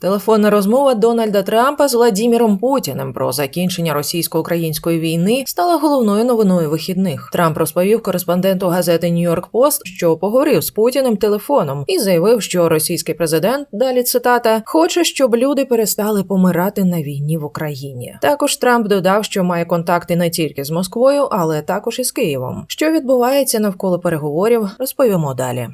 Телефонна розмова Дональда Трампа з Владіміром Путіним про закінчення російсько-української війни стала головною новиною вихідних. Трамп розповів кореспонденту газети Нью-Йорк Пост, що поговорив з Путіним телефоном і заявив, що російський президент далі цитата хоче, щоб люди перестали помирати на війні в Україні. Також Трамп додав, що має контакти не тільки з Москвою, але також і з Києвом. Що відбувається навколо переговорів, розповімо далі.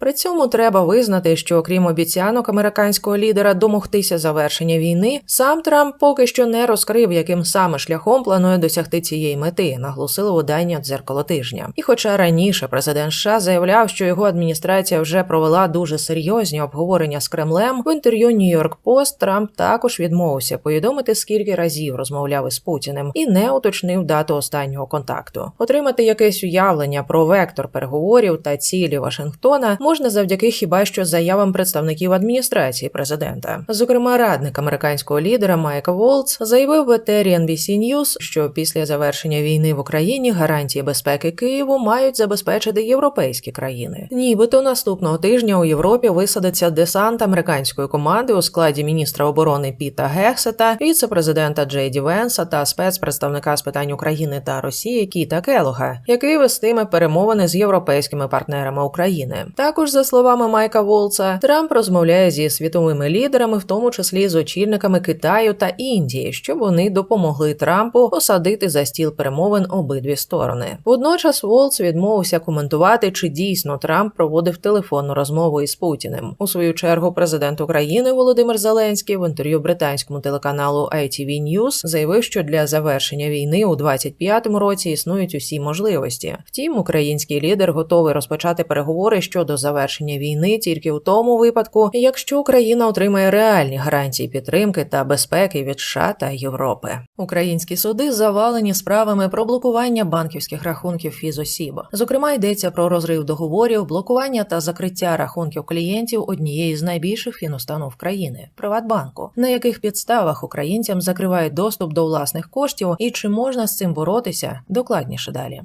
При цьому треба визнати, що окрім обіцянок американського лідера домогтися завершення війни, сам Трамп поки що не розкрив, яким саме шляхом планує досягти цієї мети, наголосило видання дзеркало тижня. І, хоча раніше президент США заявляв, що його адміністрація вже провела дуже серйозні обговорення з Кремлем, в інтерв'ю Нью-Йорк Пост Трамп також відмовився повідомити, скільки разів розмовляв із Путіним, і не уточнив дату останнього контакту. Отримати якесь уявлення про вектор переговорів та цілі Вашингтона можна завдяки хіба що заявам представників адміністрації президента. Зокрема, радник американського лідера Майк Волц заявив в етері NBC News, що після завершення війни в Україні гарантії безпеки Києву мають забезпечити європейські країни. Нібито наступного тижня у Європі висадиться десант американської команди у складі міністра оборони Піта Гексета, віце-президента Джейді Венса та спецпредставника з питань України та Росії Кіта Келога, який вестиме перемовини з європейськими партнерами України. Також, за словами Майка Волца, Трамп розмовляє зі світовими лідерами, в тому числі з очільниками Китаю та Індії, щоб вони допомогли Трампу посадити за стіл перемовин обидві сторони. Водночас Волц відмовився коментувати, чи дійсно Трамп проводив телефонну розмову із Путіним. У свою чергу, президент України Володимир Зеленський в інтерв'ю британському телеканалу ITV News заявив, що для завершення війни у 25-му році існують усі можливості. Втім, український лідер готовий розпочати переговори щодо завершення війни тільки у тому випадку, якщо Україна отримає реальні гарантії підтримки та безпеки від США та Європи. Українські суди завалені справами про блокування банківських рахунків фізосіб. Зокрема, йдеться про розрив договорів, блокування та закриття рахунків клієнтів однієї з найбільших фінустанов країни Приватбанку, на яких підставах українцям закривають доступ до власних коштів і чи можна з цим боротися докладніше далі.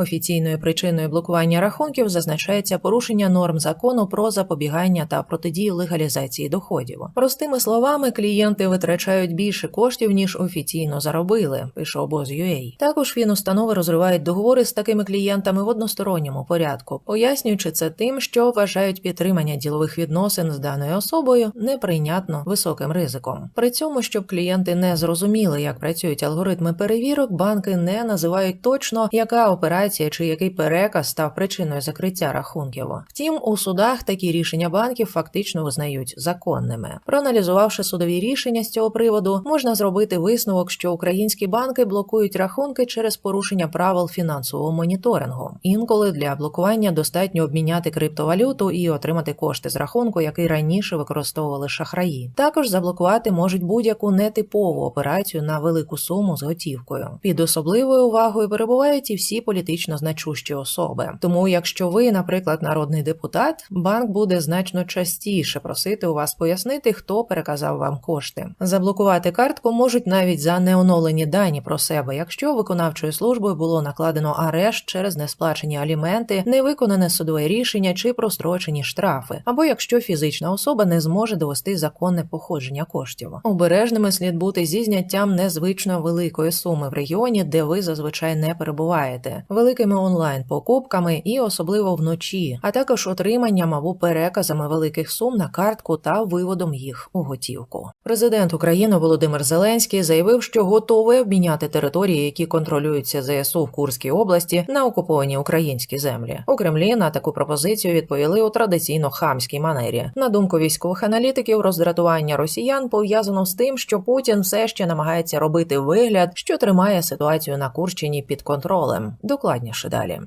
Офіційною причиною блокування рахунків зазначається порушення норм закону про запобігання та протидію легалізації доходів. Простими словами, клієнти витрачають більше коштів ніж офіційно заробили. Пише обоз.ua. Також фінустанови розривають договори з такими клієнтами в односторонньому порядку, пояснюючи це тим, що вважають підтримання ділових відносин з даною особою неприйнятно високим ризиком. При цьому, щоб клієнти не зрозуміли, як працюють алгоритми перевірок, банки не називають точно, яка операція чи який переказ став причиною закриття рахунків. Втім, у судах такі рішення банків фактично визнають законними. Проаналізувавши судові рішення з цього приводу, можна зробити висновок, що українські банки блокують рахунки через порушення правил фінансового моніторингу. Інколи для блокування достатньо обміняти криптовалюту і отримати кошти з рахунку, який раніше використовували шахраї. Також заблокувати можуть будь-яку нетипову операцію на велику суму з готівкою. Під особливою увагою перебувають і всі політичні політично значущі особи. Тому, якщо ви, наприклад, народний депутат, банк буде значно частіше просити у вас пояснити, хто переказав вам кошти. Заблокувати картку можуть навіть за неоновлені дані про себе, якщо виконавчою службою було накладено арешт через несплачені аліменти, невиконане судове рішення чи прострочені штрафи, або якщо фізична особа не зможе довести законне походження коштів. Обережними слід бути зі зняттям незвично великої суми в регіоні, де ви зазвичай не перебуваєте. Великими онлайн покупками і особливо вночі, а також отриманням або переказами великих сум на картку та виводом їх у готівку. Президент України Володимир Зеленський заявив, що готовий обміняти території, які контролюються ЗСУ в Курській області, на окуповані українські землі. У Кремлі на таку пропозицію відповіли у традиційно хамській манері. На думку військових аналітиків, роздратування росіян пов'язано з тим, що Путін все ще намагається робити вигляд, що тримає ситуацію на Курщині під контролем. Докладніше далі.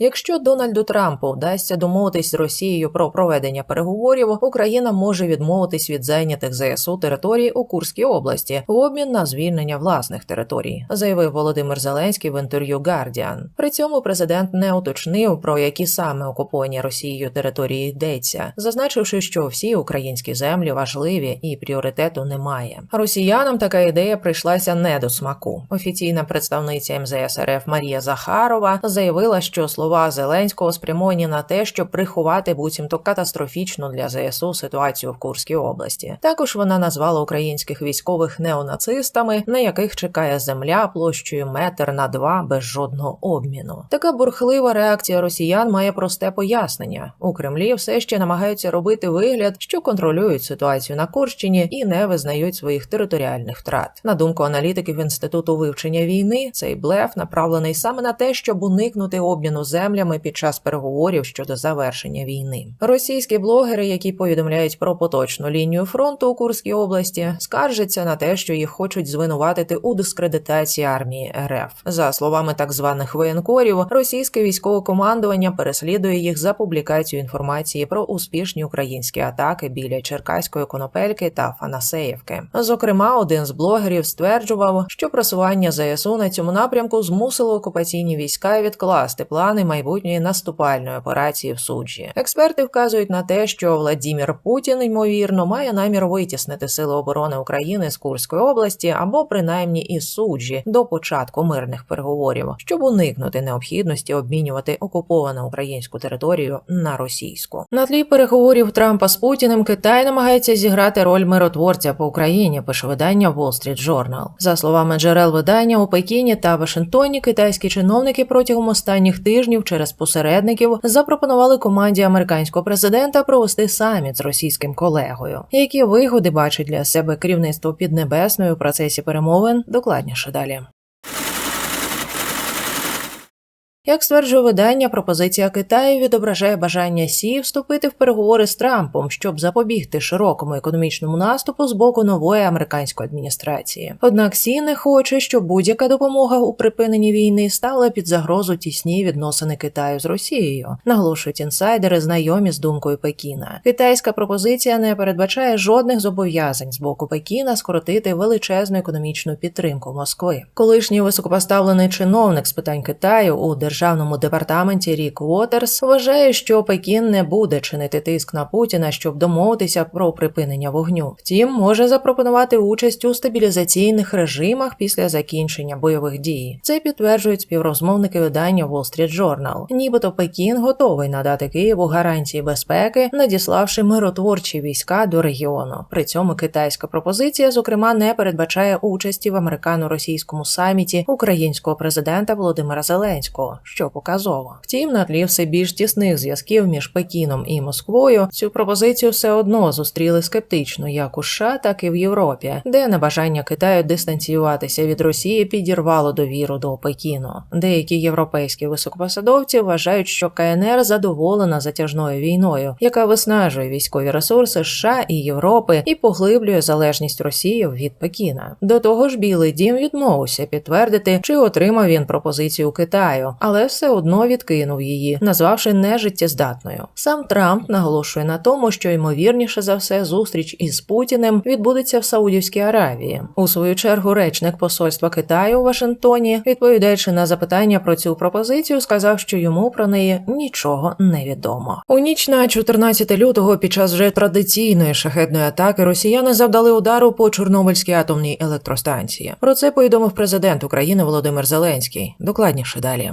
Якщо Дональду Трампу вдасться домовитись з Росією про проведення переговорів, Україна може відмовитись від зайнятих ЗСУ територій у Курській області в обмін на звільнення власних територій, заявив Володимир Зеленський в інтерв'ю Guardian. При цьому президент не уточнив про які саме окуповані Росією території йдеться, зазначивши, що всі українські землі важливі і пріоритету немає. Росіянам така ідея прийшлася не до смаку. Офіційна представниця МЗС РФ Марія Захарова заявила, що слова Зеленського спрямовані на те, щоб приховати буцімто катастрофічну для ЗСУ ситуацію в Курській області. Також вона назвала українських військових неонацистами, на яких чекає земля площею метр на два без жодного обміну. Така бурхлива реакція росіян має просте пояснення. У Кремлі все ще намагаються робити вигляд, що контролюють ситуацію на Курщині і не визнають своїх територіальних втрат. На думку аналітиків інституту вивчення війни, цей блеф направлений саме на те, щоб уникнути обміну землями під час переговорів щодо завершення війни. Російські блогери, які повідомляють про поточну лінію фронту у Курській області, скаржаться на те, що їх хочуть звинуватити у дискредитації армії РФ. За словами так званих воєнкорів, російське військове командування переслідує їх за публікацію інформації про успішні українські атаки біля Черкаської конопельки та Фанасеївки. Зокрема, один з блогерів стверджував, що просування ЗСУ на цьому напрямку змусило окупаційні війська відкласти плани майбутньої наступальної операції в суджі. Експерти вказують на те, що Владімір Путін ймовірно має намір витіснити сили оборони України з Курської області або принаймні із суджі до початку мирних переговорів, щоб уникнути необхідності обмінювати окуповану українську територію на російську. На тлі переговорів Трампа з Путіним Китай намагається зіграти роль миротворця по Україні. Пише видання Wall Street Journal. За словами джерел видання у Пекіні та Вашингтоні, китайські чиновники протягом останніх тижнів через посередників запропонували команді американського президента провести саміт з російським колегою. Які вигоди бачить для себе керівництво Піднебесної у процесі перемовин? Докладніше далі. Як стверджує видання, пропозиція Китаю відображає бажання Сі вступити в переговори з Трампом, щоб запобігти широкому економічному наступу з боку нової американської адміністрації. Однак Сі не хоче, щоб будь-яка допомога у припиненні війни стала під загрозу тісні відносини Китаю з Росією, наголошують інсайдери, знайомі з думкою Пекіна. Китайська пропозиція не передбачає жодних зобов'язань з боку Пекіна скоротити величезну економічну підтримку Москви. Колишній високопоставлений чиновник з питань Китаю у державному департаменті Рік Уотерс вважає, що Пекін не буде чинити тиск на Путіна, щоб домовитися про припинення вогню. Втім, може запропонувати участь у стабілізаційних режимах після закінчення бойових дій. Це підтверджують співрозмовники видання Wall Street Journal. Нібито Пекін готовий надати Києву гарантії безпеки, надіславши миротворчі війська до регіону. При цьому китайська пропозиція, зокрема, не передбачає участі в американо-російському саміті українського президента Володимира Зеленського, що показово. Втім, на тлі все більш тісних зв'язків між Пекіном і Москвою цю пропозицію все одно зустріли скептично як у США, так і в Європі, де небажання Китаю дистанціюватися від Росії підірвало довіру до Пекіну. Деякі європейські високопосадовці вважають, що КНР задоволена затяжною війною, яка виснажує військові ресурси США і Європи і поглиблює залежність Росії від Пекіна. До того ж, Білий Дім відмовився підтвердити, чи отримав він пропозицію Китаю, але все одно відкинув її, назвавши нежиттєздатною. Сам Трамп наголошує на тому, що ймовірніше за все зустріч із Путіним відбудеться в Саудівській Аравії. У свою чергу речник посольства Китаю у Вашингтоні, відповідаючи на запитання про цю пропозицію, сказав, що йому про неї нічого не відомо. У ніч на 14 лютого, під час вже традиційної шахетної атаки, росіяни завдали удару по Чорнобильській атомній електростанції. Про це повідомив президент України Володимир Зеленський. Докладніше далі.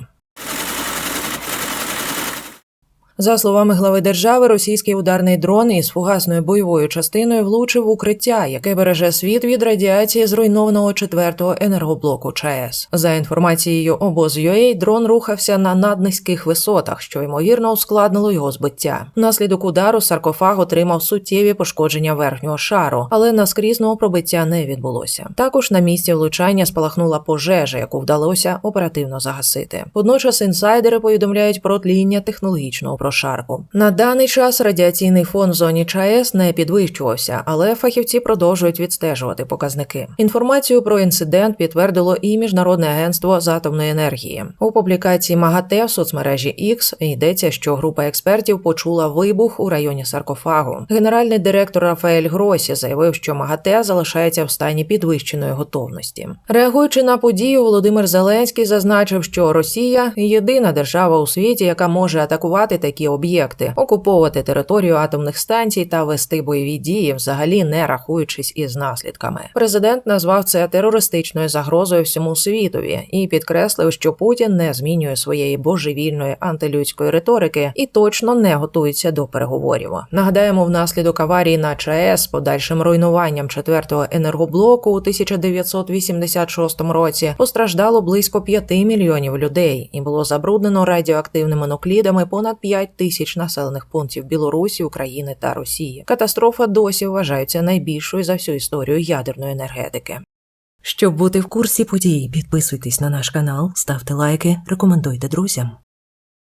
За словами глави держави, російський ударний дрон із фугасною бойовою частиною влучив укриття, яке береже світ від радіації зруйнованого четвертого енергоблоку ЧАЕС. За інформацією обоз.UA, дрон рухався на наднизьких висотах, що ймовірно ускладнило його збиття. Внаслідок удару саркофаг отримав суттєві пошкодження верхнього шару, але наскрізного пробиття не відбулося. Також на місці влучання спалахнула пожежа, яку вдалося оперативно загасити. Водночас інсайдери повідомляють про тління технологічного прошарку. На даний час радіаційний фон в зоні ЧАЕС не підвищувався, але фахівці продовжують відстежувати показники. Інформацію про інцидент підтвердило і Міжнародне агентство з атомної енергії. У публікації МАГАТЕ в соцмережі X йдеться, що група експертів почула вибух у районі саркофагу. Генеральний директор Рафаель Гросі заявив, що МАГАТЕ залишається в стані підвищеної готовності. Реагуючи на подію, Володимир Зеленський зазначив, що Росія єдина держава у світі, яка може атакувати такі об'єкти, окуповувати територію атомних станцій та вести бойові дії, взагалі не рахуючись із наслідками. Президент назвав це терористичною загрозою всьому світові і підкреслив, що Путін не змінює своєї божевільної антилюдської риторики і точно не готується до переговорів. Нагадаємо, внаслідок аварії на ЧАЕС подальшим руйнуванням четвертого енергоблоку у 1986 році постраждало близько 5 мільйонів людей і було забруднено радіоактивними нуклідами понад 5 тисяч населених пунктів Білорусі, України та Росії. Катастрофа досі вважається найбільшою за всю історію ядерної енергетики. Щоб бути в курсі подій, підписуйтесь на наш канал, ставте лайки, рекомендуйте друзям.